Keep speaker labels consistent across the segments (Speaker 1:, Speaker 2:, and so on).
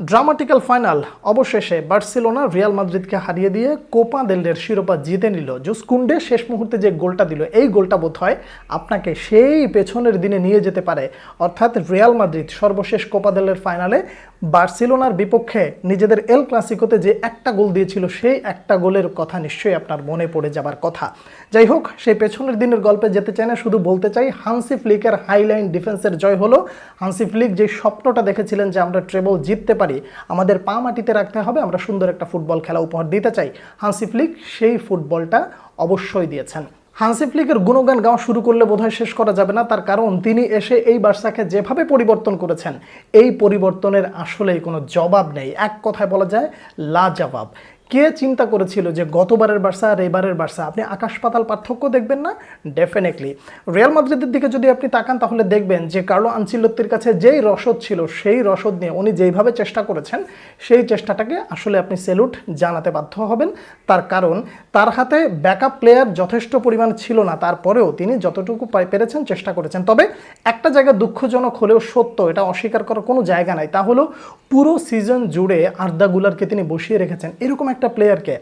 Speaker 1: Dramatical final অবশেষে Barcelona Real মাদ্রিদকে হারিয়ে দিয়ে কোপা দেলের শিরোপা জিতে নিল। জুস কুন্ডে শেষ মুহূর্তে যে গোলটা দিল, এই গোলটা বোধ হয় আপনাকে সেই পেছনের দিনে নিয়ে যেতে পারে। অর্থাৎ রিয়াল মাদ্রিদ সর্বশেষ কোপা দেলের ফাইনালে বার্সেলোনার বিপক্ষে নিজেদের এল ক্লাসিকোতে যে একটা গোল দিয়েছিল, সেই একটা গোলের কথা নিশ্চয়ই আপনার মনে পড়ে যাবার কথা। যাই হোক সেই পেছনের দিনের গল্পে যেতে চাই না, শুধু বলতে চাই হানসি ফ্লিকের হাইলাইন ডিফেন্সের জয় হলো। হানসি ফ্লিক যে স্বপ্নটা দেখেছিলেন যে আমরা ট্রেবল জিততে পারি, আমাদের পা মাটিতে রাখতে হবে, আমরা সুন্দর একটা ফুটবল খেলা উপহার দিতে চাই। হানসি ফ্লিক সেই ফুটবলটা অবশ্যই দিয়েছেন। হানসি ফ্লিকের গুণগান গাওয়া শুরু করলে বোধহয় শেষ করা যাবে না। তার কারণ, তিনি এসে এই বার্সাকে যেভাবে পরিবর্তন করেছেন, এই পরিবর্তনের আসলেই কোনো জবাব নেই। এক কথায় বলা যায় লা জবাব কে চিন্তা করেছিল যে গতবারের বার্সা আর এবারের বার্সা? আপনি আকাশ পাতাল পার্থক্য দেখবেন না? ডেফিনেটলি রিয়াল মাদ্রিদের দিকে যদি আপনি তাকান, তাহলে দেখবেন যে কার্লো আনচিলত্তির কাছে যেই রসদ ছিল, সেই রসদ নিয়ে উনি যেইভাবে চেষ্টা করেছেন, সেই চেষ্টাটাকে আসলে আপনি সেলুট জানাতে বাধ্য হবেন। তার কারণ, তার হাতে ব্যাকআপ প্লেয়ার যথেষ্ট পরিমাণ ছিল না। তারপরেও তিনি যতটুকু পেরেছেন চেষ্টা করেছেন। তবে একটা জায়গা দুঃখজনক হলেও সত্য, এটা অস্বীকার করার কোনো জায়গা নাই। তা হলো, পুরো সিজন জুড়ে আর্দা গুলারকে তিনি বসিয়ে রেখেছেন। এরকম একটা প্লেয়ারকে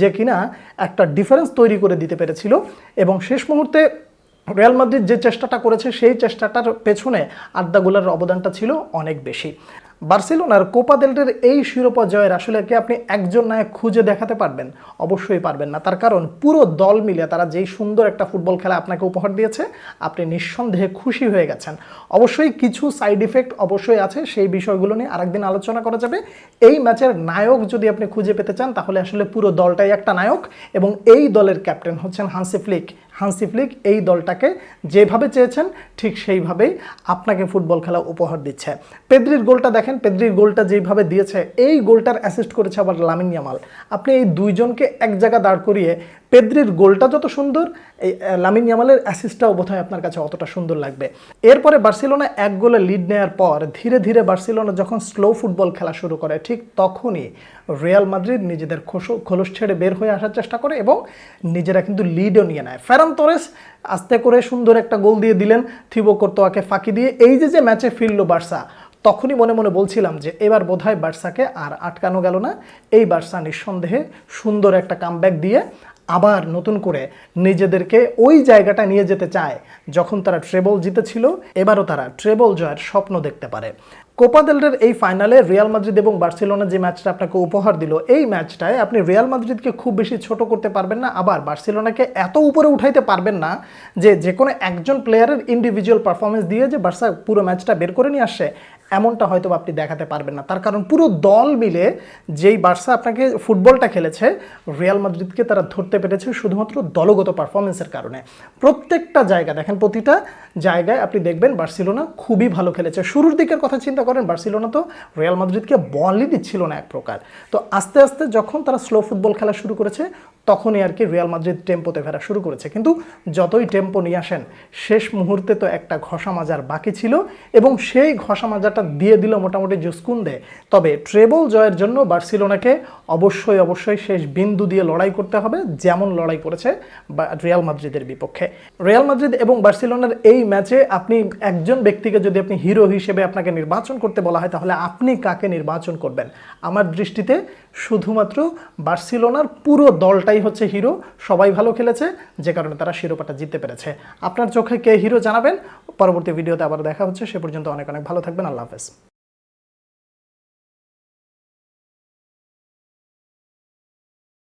Speaker 1: যে কিনা একটা ডিফারেন্স তৈরি করে দিতে পেরেছিল এবং শেষ মুহূর্তে রিয়াল মাদ্রিদ যে চেষ্টাটা করেছে, সেই চেষ্টাটার পেছনে আড্ডাগুলার অবদানটা ছিল অনেক বেশি। বার্সেলোনার কোপা দেলটের এই শিরোপা জয়ের আসলে কি আপনি একজন নায়ক খুঁজে দেখাতে পারবেন? অবশ্যই পারবেন না। তার কারণ পুরো দল মিলে তারা যেই সুন্দর একটা ফুটবল খেলা আপনাকে উপহার দিয়েছে, আপনি নিঃসন্দেহে খুশি হয়ে গেছেন। অবশ্যই কিছু সাইড ইফেক্ট অবশ্যই আছে, সেই বিষয়গুলো নিয়ে আরেকদিন আলোচনা করা যাবে। এই ম্যাচের নায়ক যদি আপনি খুঁজে পেতে চান, তাহলে আসলে পুরো দলটাই একটা নায়ক এবং এই দলের ক্যাপ্টেন হচ্ছেন হানসি ফ্লিক। হানসি ফ্লিক এই দলটাকে যেভাবে চেয়েছেন, ঠিক সেইভাবেই আপনাকে ফুটবল খেলা উপহার দিচ্ছে। পেদ্রির গোলটা দেখেন, পেদ্রির গোলটা যেইভাবে দিয়েছে, এই গোলটার অ্যাসিস্ট করেছে আবার লামিন ইয়ামাল আপনি এই দুইজনকে এক জায়গা দাঁড় করিয়ে পেদ্রির গোলটা যত সুন্দর, এই লামিন ইয়ামালের অ্যাসিস্টটাও বোধহয় আপনার কাছে অতটা সুন্দর লাগবে। এরপরে বার্সেলোনা এক গোলে লিড নেওয়ার পর ধীরে ধীরে বার্সেলোনা যখন স্লো ফুটবল খেলা শুরু করে, ঠিক তখনই রিয়াল মাদ্রিদ নিজেদের খোস- খোলস ছেড়ে বের হয়ে আসার চেষ্টা করে এবং নিজেরা কিন্তু লিডও নিয়ে নেয়। ফেরান তোরেস আস্তে করে সুন্দর একটা গোল দিয়ে দিলেন থিবো কর্তোয়াকে ফাঁকি দিয়ে। এই যে যে ম্যাচে ফিরল বার্সা, তখনই মনে মনে বলছিলাম যে এবার বোধহয় বার্সাকে আর আটকানো গেল না। এই বার্সা নিঃসন্দেহে সুন্দর একটা কামব্যাক দিয়ে আবার নতুন করে নিজেদেরকে ওই জায়গাটা নিয়ে যেতে চায়। যখন তারা ট্রেবল জিতেছিল, এবারও তারা ট্রেবল জয়ের স্বপ্ন দেখতে পারে। কোপা দেলরের এই ফাইনালে রিয়াল মাদ্রিদ এবং বার্সেলোনা যে ম্যাচটা আপনাকে উপহার দিল, এই ম্যাচটায় আপনি রিয়াল মাদ্রিদকে খুব বেশি ছোট করতে পারবেন না, আবার বার্সেলোনাকে এত উপরে উঠাইতে পারবেন না যে যে কোনো একজন প্লেয়ারের ইন্ডিভিজুয়াল পারফরমেন্স দিয়ে যে বার্সা পুরো ম্যাচটা বের করে নিয়ে আসছে এমনটা হয়তো আপনি দেখাতে পারবেন না। তার কারণ পুরো দল মিলে যেই বার্সা আপনাকে ফুটবলটা খেলেছে, রিয়াল মাদ্রিদকে তারা ধরতে পেরেছে শুধুমাত্র দলগত পারফরমেন্সের কারণে। প্রত্যেকটা জায়গা, দেখেন প্রতিটা জায়গায় আপনি দেখবেন বার্সেলোনা খুবই ভালো খেলেছে। শুরুর দিকের কথা চিন্তা করেন, বার্সেলোনা তো রিয়াল মাদ্রিদকে বলই দিচ্ছিল না এক প্রকার। তো আস্তে আস্তে যখন তারা স্লো ফুটবল খেলা শুরু করেছে তখনই আর কি রিয়াল মাদ্রিদ টেম্পোতে ফেরা শুরু করেছে। কিন্তু যতই টেম্পো নিয়ে আসেন, শেষ মুহূর্তে তো একটা ঘষা মাজার বাকি ছিল এবং সেই ঘষা মাজাটা দিয়ে দিল মোটামুটি জুসকুন্দে। তবে ট্রেবল জয়ের জন্য বার্সিলোনাকে অবশ্যই অবশ্যই শেষ বিন্দু দিয়ে লড়াই করতে হবে, যেমন লড়াই করেছে রিয়াল মাদ্রিদের বিপক্ষে। রিয়াল মাদ্রিদ এবং বার্সিলোনার এই ম্যাচে আপনি একজন ব্যক্তিকে যদি আপনি হিরো হিসেবে আপনাকে নির্বাচন করতে বলা হয়, তাহলে আপনি কাকে নির্বাচন করবেন? আমার দৃষ্টিতে শুধুমাত্র বার্সিলোনার পুরো দলটাই হচ্ছে হিরো, সবাই ভালো খেলেছে, যে কারণে তারা শিরোপাটা জিততে পেরেছে। আপনার চোখে কে হিরো জানাবেন? পরবর্তী ভিডিওতে আবার দেখা হচ্ছে, সে পর্যন্ত অনেক অনেক ভালো থাকবেন, আল্লাহ হাফেজ।